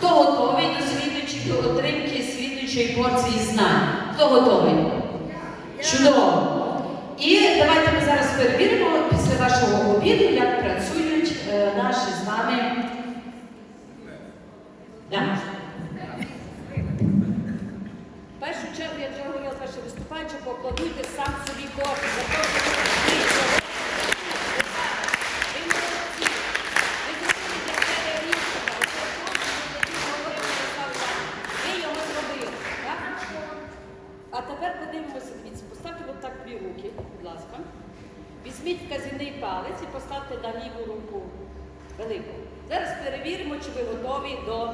Хто готовий до слідуючої до отримки слідуючої порції знань? Хто готовий? Чудово! І давайте ми зараз перевіримо після вашого обіду, як працюють е, наші з вами. Да. В першу чергу, я вже говорила перше виступаючи, покладуйте сам собі кошти за те, що ви робите. Ви молодці. Ви зробили для себе рішення. Оце хлопці, які говорили, що став так. Ви його зробили. Так? А тепер подивимося, дивіться, поставте отак дві руки, будь ласка. Візьміть вказівний палець і поставте на ліву руку велику. Зараз перевіримо, чи ви готові до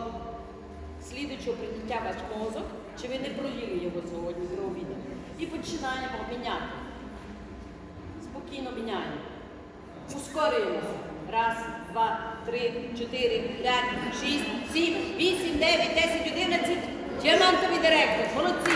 слідуючого прийняття ваш мозок, чи ви не проїли його сьогодні до обіду. І починаємо міняти. Спокійно міняємо. Ускорюємося. Раз, два, три, чотири, п'ять, шість, сім, вісім, дев'ять, десять, одинадцять. Діамантовий директор. Молодці.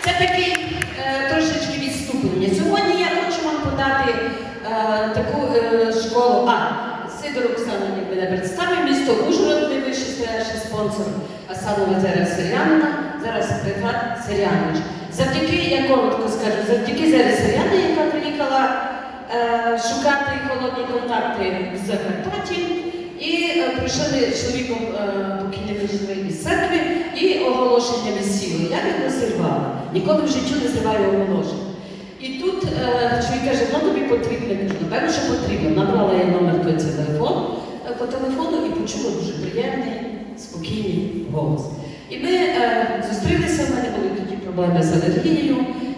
Це таке е, трошечки відступлення. Сьогодні я хочу вам подати е, таку е, школу. А, Сидор Оксана мене представив, місто Ужгород, найвищий стоящий спонсор Асанова Зера Сирянина, зараз Прифат Сирянович. Завдяки, я коротко скажу, завдяки Зері Сиряни, яка приїхала е, шукати холодні контакти в Закарпатті, і е, прийшли чоловіком е, покійним живий із церкви і оголошення весілля. Я не зривала. Ніколи в житті не зриваю оголошень. І тут е, чоловік каже, ну тобі потрібно. Кажу, напевно, що потрібно. Набрала я номер той телефон е, по телефону і почула дуже приємний, спокійний голос. І ми е, зустрілися, в мене були тоді проблеми з алергією.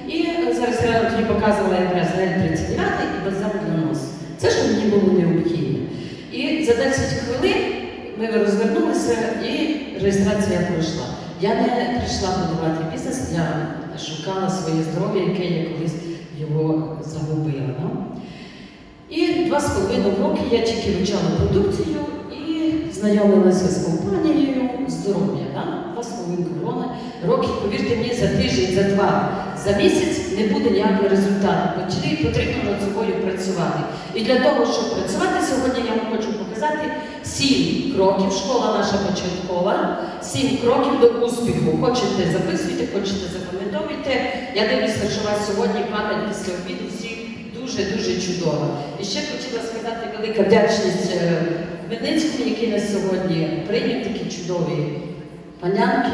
І зараз я тоді показувала якраз L39 і бальзам для. Це що мені було необхідно. І за 10 хвилин ми розвернулися і реєстрація пройшла. Я не прийшла будувати бізнес, я шукала своє здоров'я, яке я колись його загубила. І два з половиною роки я тільки вивчала продукцію і знайомилася з компанією здоров'я. Два з половиною роки. Повірте мені, за тиждень, за два, за місяць не буде ніякого результату. Потрібно над собою працювати. І для того, щоб працювати сьогодні, я вам хочу показати сім кроків. Школа наша початкова, сім кроків до успіху. Хочете записуйте, хочете запам'ятовуйте. Я дивлюся, що у вас сьогодні пам'ять після обіду всіх дуже-дуже чудова. І ще хотіла сказати велика вдячність е, Хмельницькому, який нас сьогодні прийняв такі чудові панянки.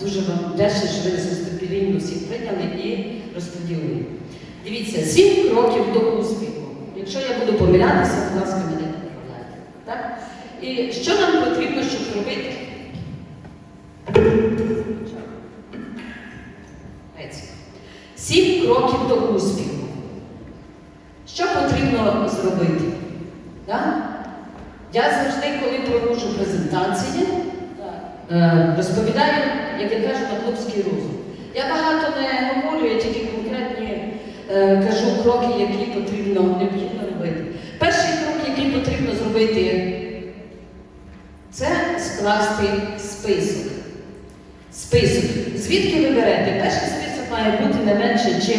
Дуже вам вдячна, що ви застопірінно всіх прийняли і розподілили. Дивіться, сім кроків до успіху. Якщо я буду помилятися, будь ласка, мене не. Так? І що нам потрібно, щоб робити? Грецька. Сім кроків до успіху. Що потрібно зробити? Да? Я завжди, коли проводжу презентації, е, розповідаю, як я кажу, на клубський розум. Я багато не говорю, я тільки конкретні е, кажу кроки, які потрібно необхідно робити. Перший крок, який потрібно зробити, це скласти список. Список. Звідки ви берете? Перший список має бути не менше, ніж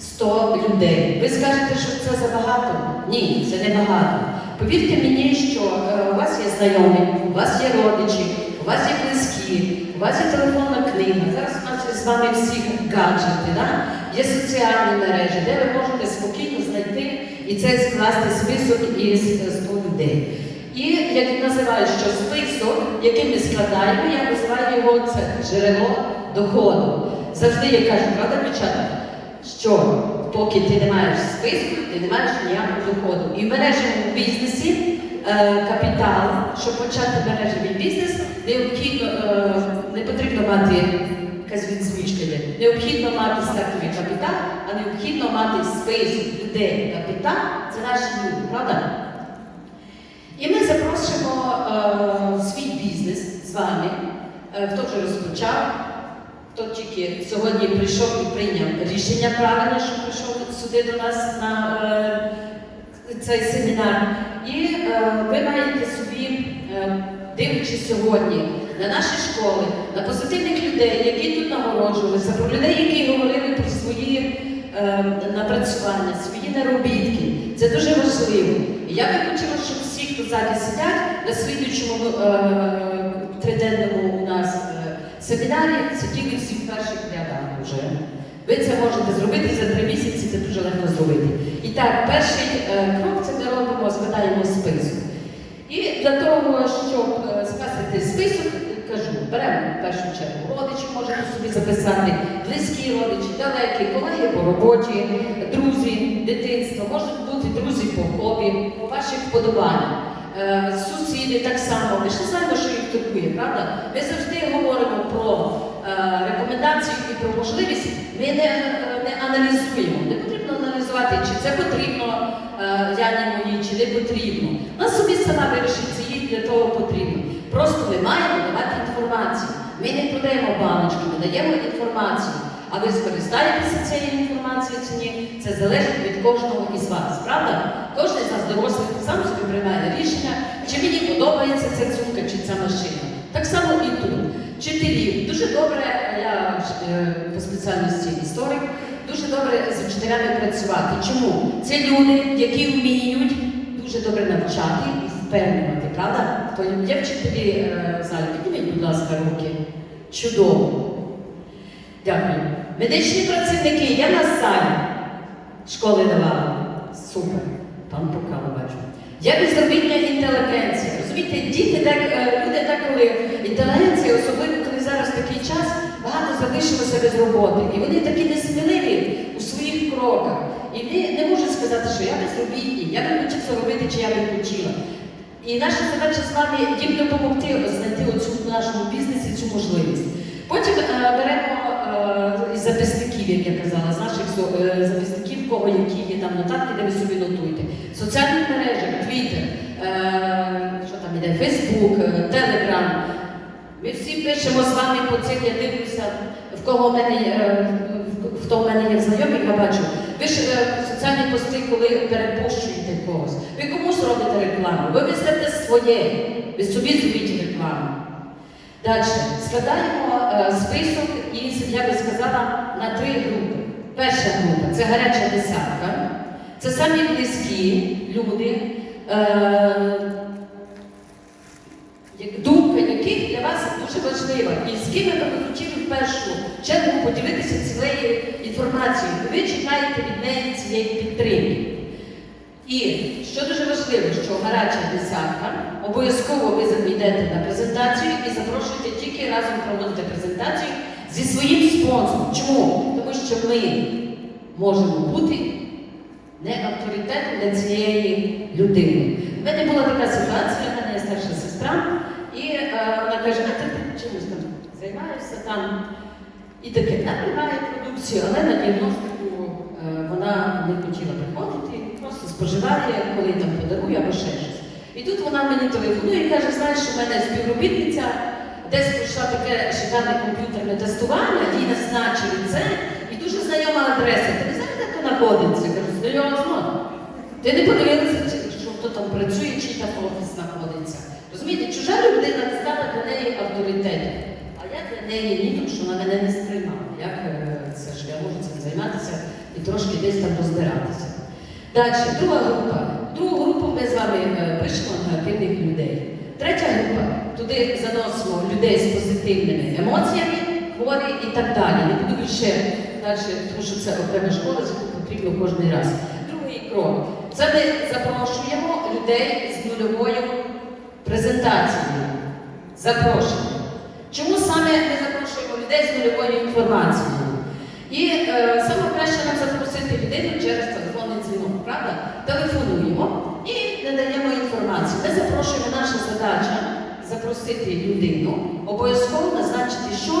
100 людей. Ви скажете, що це забагато? Ні, це не багато. Повірте мені, що е, у вас є знайомі, у вас є родичі, у вас є близькі, у вас є телефонна книга. Зараз у нас з вами всі гаджети, да? є соціальні мережі, де ви можете спокійно знайти і це скласти список із е, 100 людей. І як називаю, що список, який ми складаємо, я називаю його це джерело доходу. Завжди я кажу, правда, дівчата, що поки ти не маєш списку, ти не маєш ніякого доходу. І в мережевому бізнесі е, капітал, щоб почати мережевий бізнес, необхідно, е, не потрібно мати якась відсмічка. Необхідно мати стартовий капітал, а необхідно мати список людей капітал. Це наші люди, правда? І ми запросимо е, свій бізнес з вами, е, хто вже розпочав, хто тільки сьогодні прийшов і прийняв рішення правильне, що прийшов сюди до нас на е, цей семінар. І е, ви маєте собі, е, дивлячись сьогодні на наші школи, на позитивних людей, які тут нагороджувалися, про людей, які говорили про свої е, напрацювання, свої наробітки. Це дуже важливо. Я би хотіла, щоб всі, хто ззаді сидять на слідуючому е, триденному семінарі сиділи всі в перших рядах вже. Ви це можете зробити за три місяці, це дуже легко зробити. І так, перший е, крок це ми робимо, складаємо список. І для того, щоб е, список, кажу, беремо в першу чергу родичів, можете собі записати, близькі родичі, далекі, колеги по роботі, друзі, дитинство, можуть бути друзі по хобі, по ваших вподобаннях. Е, Сусіди так само, ми ж не знаємо, що їх турбує, правда? Ми завжди говоримо про е, рекомендації і про можливість. Ми не, не аналізуємо. Не потрібно аналізувати, чи це потрібно е, Яні моїй, чи не потрібно. Вона собі сама вирішить, це їй для того потрібно. Просто ми маємо давати інформацію. Ми не продаємо баночки, ми даємо інформацію. А ви скористаєтеся цією інформацією чи ні, це залежить від кожного із вас, правда? Кожен з нас дорослих сам собі приймає рішення, чи мені подобається ця сумка чи ця машина. Так само і тут. Вчителі. Дуже добре, я е, по спеціальності історик, дуже добре з вчителями працювати. Чому? Це люди, які вміють дуже добре навчати і впевнювати, правда? То є вчителі е, в залі, підніміть, будь ласка, руки. Чудово. Дякую. Медичні працівники, я на залі школи давала. Супер. Пан Покава бачу. Я безробітня інтелігенція. Розумієте, діти так, е, люди так, коли інтелігенція, особливо коли зараз такий час, багато залишилося без роботи. І вони такі несміливі у своїх кроках. І вони не можуть сказати, що я безробітний, я не це робити, чи я не хотіла. І наша задача з вами їм допомогти знайти оцю в нашому бізнесі цю можливість. Потім е, беремо із записників, як я казала, з наших е, записників, кого які є там нотатки, де ви собі нотуєте. В соціальних мережах, Твіттер, е, що там іде, Фейсбук, е, Телеграм. Ми всі пишемо з вами по цих, я дивлюся, в кого в мене є, е, хто в мене є знайомий, я бачу. Ви ж е, соціальні пости, коли перепощуєте когось. Ви комусь робите рекламу, ви везете своє, ви собі зробіть рекламу. Далі складаємо е, список із, я би сказала, на три групи. Перша група це гаряча десятка. Це самі близькі люди, е, думка яких для вас дуже важлива, і з ким ви хотіли в першу чергу поділитися цією інформацією. Ви чекаєте від неї цієї підтримки. І що дуже важливо, що гаряча десятка, обов'язково ви зайдете на презентацію і запрошуєте тільки разом проводити презентацію зі своїм спонсором. Чому? Тому що ми можемо бути не авторитетом для цієї людини. У мене була така ситуація, в мене є старша сестра, і е, вона каже, а ти чимось там займаєшся там. І таке, вона приймає продукцію, але на діагностику е, вона не хотіла приходити, споживає, коли там подарує або ще щось. І тут вона мені телефонує і каже, знаєш, у мене співробітниця десь пройшла таке шикарне комп'ютерне тестування, їй назначили це, і дуже знайома адреса. Ти не знаєш, де то знаходиться? Я кажу, знайома знову. Ти не подивилася, що хто там працює, чи там офіс знаходиться. Розумієте, чужа людина стала для неї авторитетом. А я для неї ні, тому що вона мене не сприймала. Як е, це ж я можу цим займатися і трошки десь там розбиратися. Далі, друга група. Другу групу ми з вами е, пишемо негативних людей. Третя група туди заносимо людей з позитивними емоціями, хворі і так далі. Не буду більше далі, тому що це окрема школа, яку потрібно кожен раз. Другий крок. Це ми запрошуємо людей з нульовою презентацією. Запрошуємо. Чому саме ми запрошуємо людей з нульовою інформацією? І е, саме краще нам запросити людину через дзвінок, правда? Телефонуємо і надаємо інформацію. Ми запрошуємо наша задача запросити людину, обов'язково назначити що?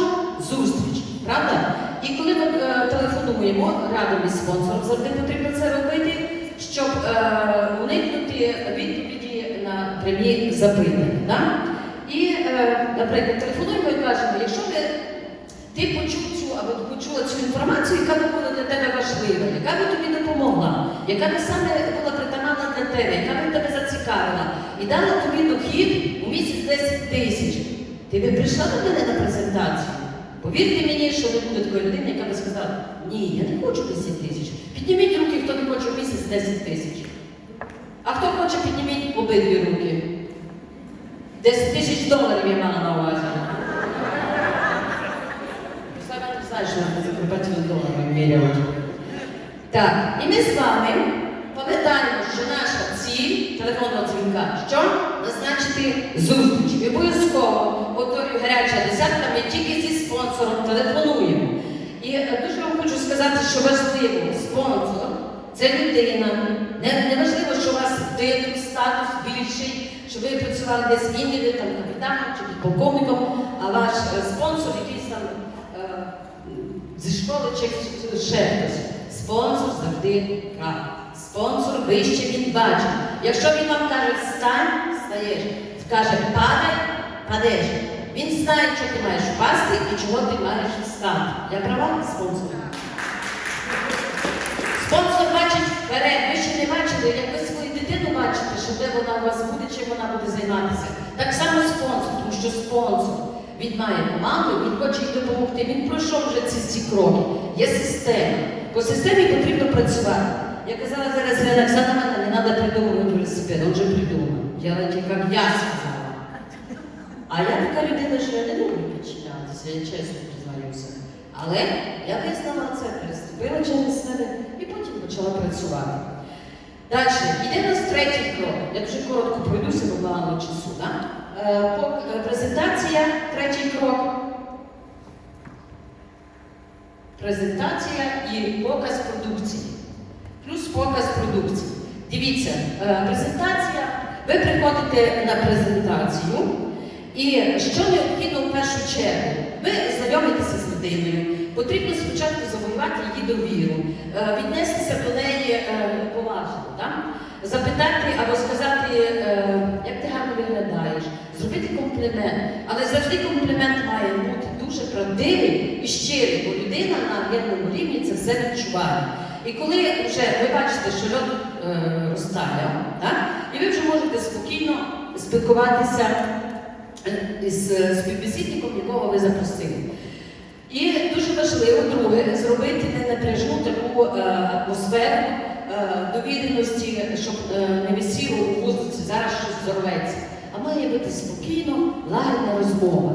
Зустріч, правда? І коли ми е, телефонуємо разом із спонсором, завжди потрібно це робити, щоб е, уникнути відповіді на прямі запитання. Да? І, е, наприклад, телефонуємо і кажемо, якщо ви ти почув цю або почула цю інформацію, яка була для тебе важлива, яка би тобі допомогла, яка би саме була притаманна для тебе, яка би тебе зацікавила і дала тобі дохід у місяць 10 тисяч. Ти би прийшла до мене на презентацію. Повірте мені, що не буде такої людини, яка би сказала, ні, я не хочу 10 тисяч. Підніміть руки, хто не хоче в місяць 10 тисяч. А хто хоче, підніміть обидві руки. 10 тисяч доларів я мала на увазі. Саме не знаю, що на Закарпатті доларами міряють. Так, і ми з вами пам'ятаємо, що наша ціль телефонного дзвінка, що назначити зустріч. Обов'язково готові гаряча десятка, ми тільки зі спонсором телефонуємо. І е, дуже вам хочу сказати, що важливо, спонсор це людина. Не, не важливо, що у вас титул, статус більший, що ви працювали десь імені, там капітаном чи підполковником, а ваш е, спонсор якийсь там е, зі школи чи ще хтось. Спонсор завжди прав. Спонсор вище він бачить. Якщо він вам каже встань, встаєш. Каже падай, падеш. Він знає, що ти маєш впасти і чого ти маєш встати. Я права спонсор? Спонсор бачить вперед. Ви ще не бачили, як ви свою дитину бачите, що де вона у вас буде, чим вона буде займатися. Так само спонсор, тому що спонсор. Він має команду, він хоче їй допомогти. Він пройшов вже ці, ці кроки. Є система. По системі потрібно працювати. Я казала зараз Лена Оксана, не треба придумувати велосипед, він вже придумав. Делайте, як я сказала. А я така людина, що я не люблю підчинятися, я чесно признаюся. Але я визнала це, переступила через себе і потім почала працювати. Далі, йде у нас третій крок. Я дуже коротко пройдуся, бо мало часу. Да? Е, е, презентація, третій крок. Презентація і показ продукції. Плюс показ продукції. Дивіться, е, презентація. Ви приходите на презентацію, і що необхідно в першу чергу? Ви знайомитеся з людиною. Потрібно спочатку завоювати її довіру, е, віднестися до неї е, поважно, так? запитати або сказати, як ти гарно виглядаєш, зробити комплімент. Але завжди комплімент має бути дуже правдивий і щирий, бо людина на генному рівні це все відчуває. І коли вже ви бачите, що льод е, розтаяв, і ви вже можете спокійно спілкуватися е, е, співбесідником, якого ви запросили. І дуже важливо, друге, зробити ненапряжну таку е, атмосферу е, довіреності, щоб е, не висіло у воздусі, зараз щось зорветься. А має бути спокійно, лагідна розмова.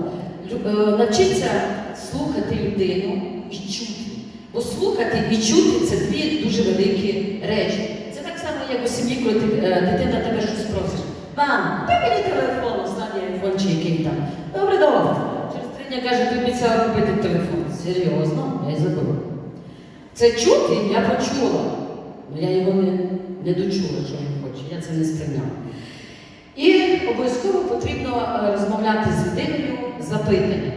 Е, слухати людину і чути. Бо слухати і чути це дві дуже великі речі. Це так само, як у сім'ї, коли ти, е, дитина тебе щось просить. Мам, дай мені телефон, останній айфон чи який там. Добре, добре. Через три дні каже, ти обіцяла купити телефон. Серйозно, я й забула. Це чути я почула. але я його не, не дочула, що він хоче. Я це не сприйняла. І обов'язково потрібно е, розмовляти з людиною запитання.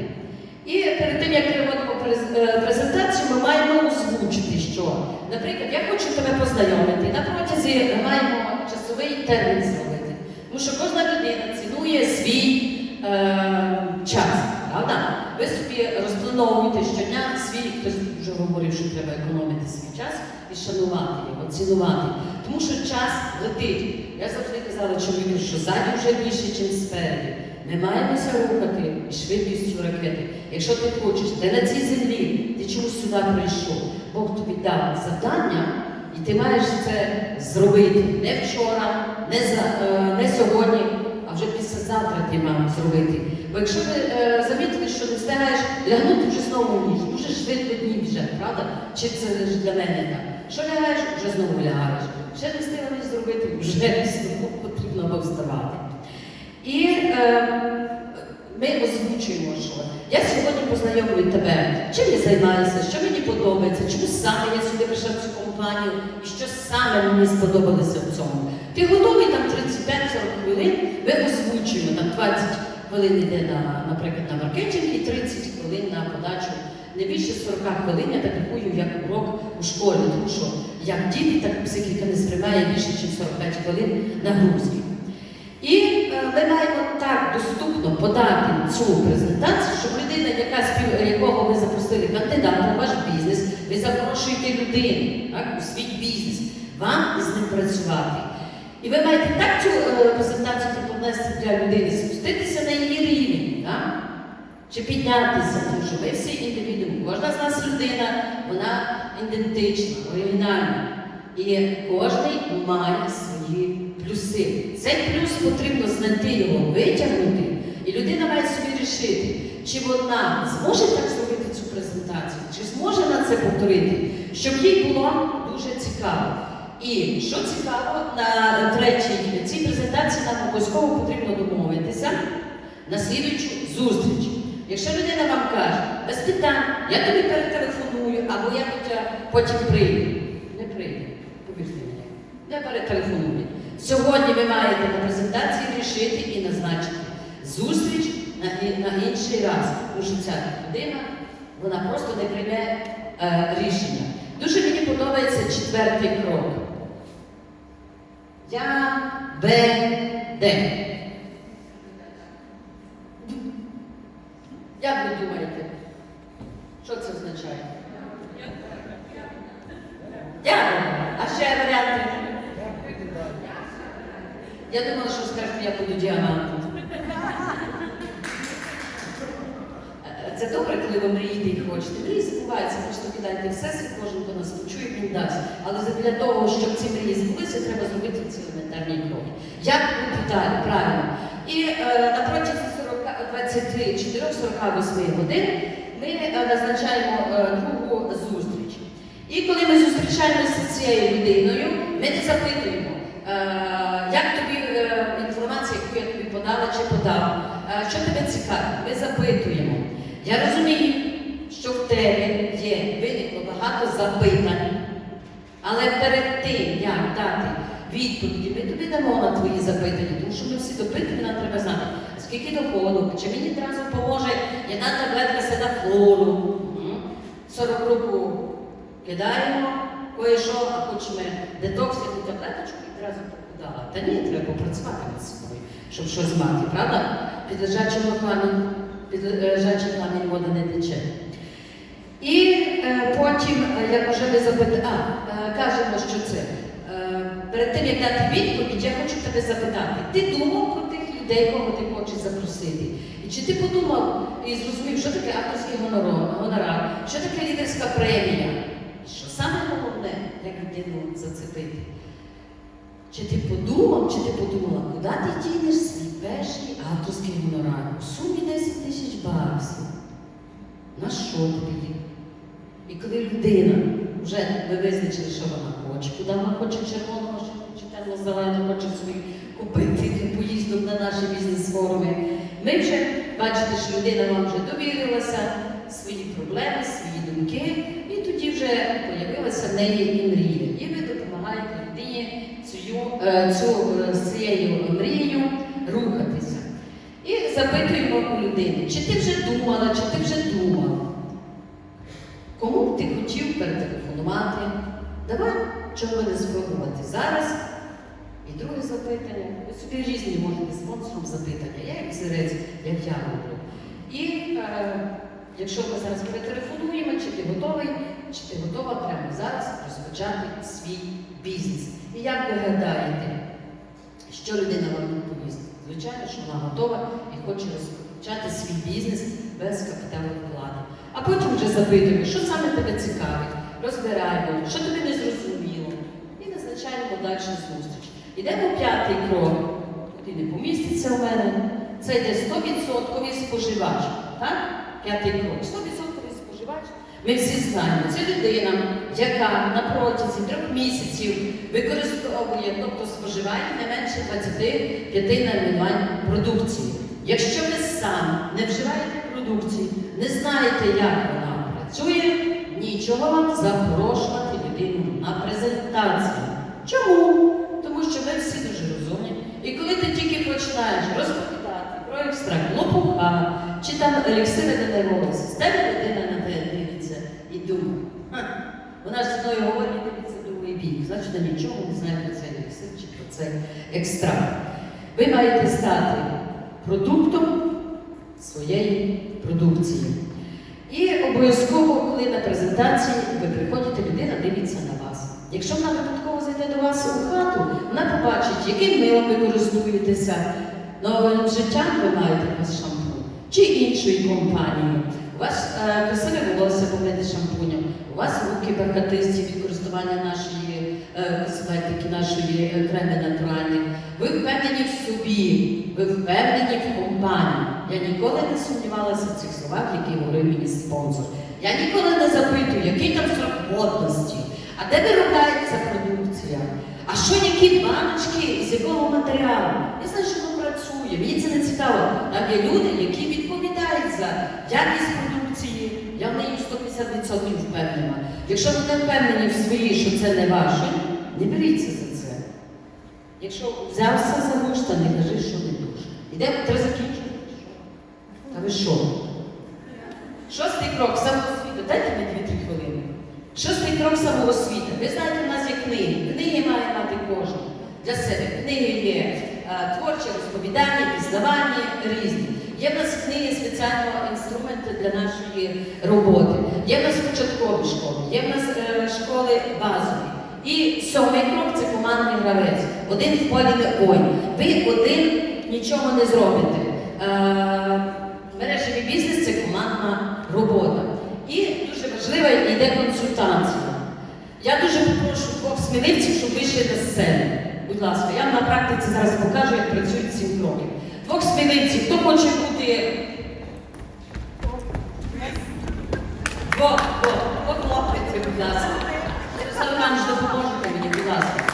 І перед тим, як переводимо е, презентацію, ми маємо озвучити, що, наприклад, я хочу тебе познайомити. На протязі маємо часовий термін зробити. Тому що кожна людина цінує свій е, час, правда? Ви собі розплановуєте щодня свій, хтось вже говорив, що треба економити свій час і шанувати його, цінувати. Тому що час летить. Я завжди казала чоловіку, що ззаді вже більше, ніж спереді. Ми маємося рухати швидкістю ракети. Якщо ти хочеш, ти на цій землі, ти чомусь сюди прийшов. Бог тобі дав завдання, і ти маєш це зробити не вчора, не, за, е, не сьогодні, а вже післязавтра ти маєш зробити. Бо якщо ви е, замітили, що не встигаєш лягнути вже знову в ніч, дуже швидко дні вже, правда? Чи це для мене так? Що лягаєш, вже знову лягаєш. Ще не встигла зробити, вже знову потрібно вставати. І е, ми озвучуємо, що я сьогодні познайомлю тебе, чим я займаюся, що мені подобається, чому саме я сюди прийшла цю компанію і що саме мені сподобалося в цьому. Ти готовий там 35-40 хвилин, ми озвучуємо там 20 хвилин йде на, наприклад, на маркетинг і 30 хвилин на подачу. Не більше 40 хвилин я таку як урок у школі, тому що як діти, так психіка не сприймає більше, ніж 45 хвилин нагрузки. І ми маємо так доступно подати цю презентацію, щоб людина, яка спів, якого ви запросили кандидата ваш бізнес, ви запрошуєте людину так, у свій бізнес, вам з ним працювати. І ви маєте так цю е, презентацію преподнести для людини, спуститися на її рівень, так? чи піднятися, тому що ми всі індивідуум. Кожна з нас людина, вона ідентична, оригінальна. І кожен має свої плюси. Цей плюс потрібно знайти його, витягнути, і людина має собі рішити, чи вона зможе так зробити цю презентацію, чи зможе на це повторити, щоб їй було дуже цікаво. І що цікаво, на третій цій презентації нам обов'язково потрібно домовитися на слідуючу зустріч. Якщо людина вам каже, без питань, я тобі перетелефоную, або я потім прийду. Не прийде, повірте мені. Не перетелефонує. Сьогодні ви маєте на презентації рішити і назначити зустріч на, на інший раз. Тому що ця людина вона просто не прийме е, рішення. Дуже мені подобається четвертий крок. Я Б Д. Як ви думаєте? Що це означає? Дякую. А ще варіанти? Я думала, що скажете, я буду діамантом. Це добре, коли ви мрієте і хочете. Мрії забуваються, просто кидайте все, світ кожен хто нас почує, він дасть. Але для того, щоб ці мрії збулися, треба зробити ці елементарні кроки. Як бути далі? Правильно. І е, на протязі 24-48 годин ми е, назначаємо е, другу зустріч. І коли ми зустрічаємося з цією людиною, ми не запитуємо, як тобі е, інформація, яку я тобі подала чи подав, е, що тебе цікавить, ми запитуємо. Я розумію, що в тебе є виникло багато запитань, але перед тим, як дати відповіді, ми тобі дамо на твої запитання, тому що ми всі допитуємо, нам треба знати, скільки доходу, чи мені одразу поможе одна таблетка седафлору, М. 40 руку кидаємо, кое-що, а хочемо детокс, яку таблеточку одразу покидала. Та ні, треба попрацювати над собою, щоб щось мати, правда? Під лежачим камінь, під лежачим камінь вода не тече. І е, потім, е, як вже ви запитали, е, кажемо, що це. Е, перед тим, як дати відповідь, я хочу тебе запитати, ти думав про тих людей, кого ти хочеш запросити? І чи ти подумав і зрозумів, що таке авторський гонорар, гонорар, що таке лідерська премія? Що саме головне, як людину зацепити? Чи ти подумав, чи ти подумала, куди ти дінеш свій перший авторський гонорар? У сумі 10 тисяч баксів. На що тобі? І коли людина вже ви визначили, що вона хоче, куди вона хоче червоного, що хоче темно-зеленого, хоче собі купити тим поїздом на наші бізнес-форуми, ми вже бачите, що людина вам вже довірилася свої проблеми, свої думки, і тоді вже появилася в неї і мрія. І ви допомагаєте людині з цією мрією рухатися. І запитуємо у людини, чи ти вже думала, чи ти вже думав, кому б ти хотів перетелефонувати? Давай, би не спробувати зараз? І друге запитання. Ви собі різні можете спонсором запитання. Я як взірець, як я роблю. І е, якщо ми зараз перетелефонуємо, чи ти готовий, чи ти готова прямо зараз розпочати свій бізнес. І як ви гадаєте, що людина вам відповість? Звичайно, що вона готова і хоче розпочати свій бізнес без капіталу вкладу. А потім вже запитуємо, що саме тебе цікавить, розбираємо, що тобі не зрозуміло. І назначаємо далі зустріч. Йдемо п'ятий крок. Куди не поміститься у мене. Це йде 100% споживач. Так? П'ятий крок. 100% споживач. Ми всі знаємо, це людина, яка на протязі трьох місяців використовує, тобто споживає не менше 25 найменувань продукції. Якщо ви сам не вживаєте продукції, не знаєте, як вона працює, нічого вам запрошувати людину на презентацію. Чому? Тому що ви всі дуже розумні. І коли ти тільки починаєш розповідати про екстракт лопуха чи там еліксири до нервової системи, людина на тебе дивиться і думає. «Ха, Вона ж мною говорить, дивиться другий бік. Значить, нічого не знає про цей еліксир чи про цей екстракт. Ви маєте стати продуктом своєї продукції. І обов'язково, коли на презентації ви приходите, людина дивиться на вас. Якщо вона випадково зайде до вас у хату, вона побачить, яким милом ви користуєтеся, новим життям ви маєте у вас шампунь чи іншої компанії. У вас е, красиве волосся помити шампунем, у вас руки бархатисті від користування нашої е, косметики нашої е, креми натуральні. Ви впевнені в собі, ви впевнені в компанії. Я ніколи не сумнівалася в цих словах, які говорив мені спонсор. Я ніколи не запитую, який там срок годності, а де виробляється продукція. А що які баночки, з якого матеріалу? Я знаю, що працює. Мені це не цікаво. Там є люди, які відповідають за якість продукції. Я в неї 150% впевнена. Якщо ви не впевнені в своїй, що це не ваше, не беріться за це. Якщо взявся за мушта, не кажи, що не дуже. Ідемо, треба закінчити. Та ви що? Шостий крок самоосвіта. Дайте мені 2-3 хвилини. Шостий крок самоосвіти. Ви знаєте, у нас є книги. Книги має мати кожен для себе. Книги є е, творче розповідання, пізнавання різні. Є в нас книги спеціального інструменту для нашої роботи. Є в нас початкові школи, є в нас е, школи базові. І сьомий крок це командний гравець. Один в полі не воїн. Ви один нічого не зробите. Е, Мережевий бізнес це командна робота. І дуже важлива йде консультація. Я дуже попрошу двох сміливців, щоб вийшли на сцену. Будь ласка, я на практиці зараз покажу, як працюють сім кроків. Двох сміливців, хто хоче бути. Двох хлопців, будь ласка. Ярослав Іванович, допоможете мені, будь ласка.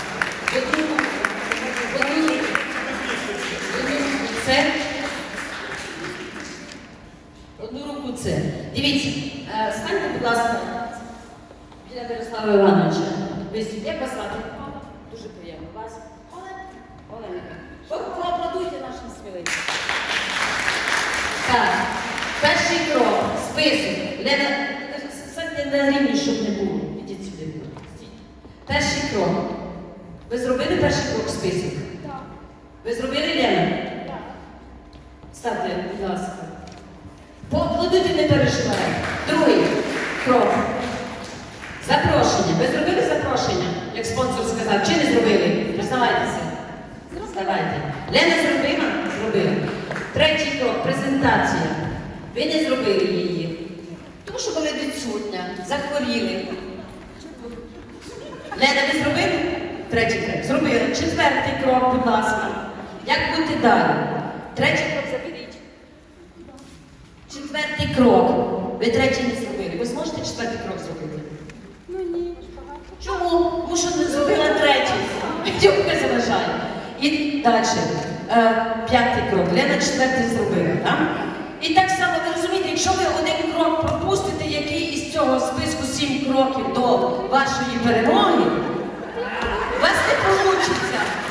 Це. Одну руку це. Дивіться, е, станьте, будь ласка, біля Ярослава Івановича. Як вас звати? Дуже приємно. Вас? Олег? Оленка. Ви поаплодуйте нашим сміливцям. Так, перший крок, список. Лена, садьте щоб не було. Ідіть сюди. Стійте. Перший крок. Ви зробили перший крок список? Так. Ви зробили Лена? Так. Ставте, будь ласка. Поаплодуйте, не переживайте. Другий крок. Запрошення. Ви зробили запрошення, як спонсор сказав, чи не зробили? Признавайтеся. Вставайте. Лена зробила? Зробила. Третій крок презентація. Ви не зробили її. Тому що були відсутня, захворіли. Лена, ви зробили? Третій крок. Зробили. Четвертий крок, будь ласка. Як бути далі? Третій крок заберіть. Четвертий крок. Ви третій не зробили. Ви зможете четвертий крок зробити? Ну ні. Чому? Тому що не зробила третій. Тюбка заважає. І далі. Е, п'ятий крок. Лена четвертий зробила, так? І так само ви розумієте, якщо ви один крок пропустите, який із цього списку сім кроків до вашої перемоги, вас не вийде.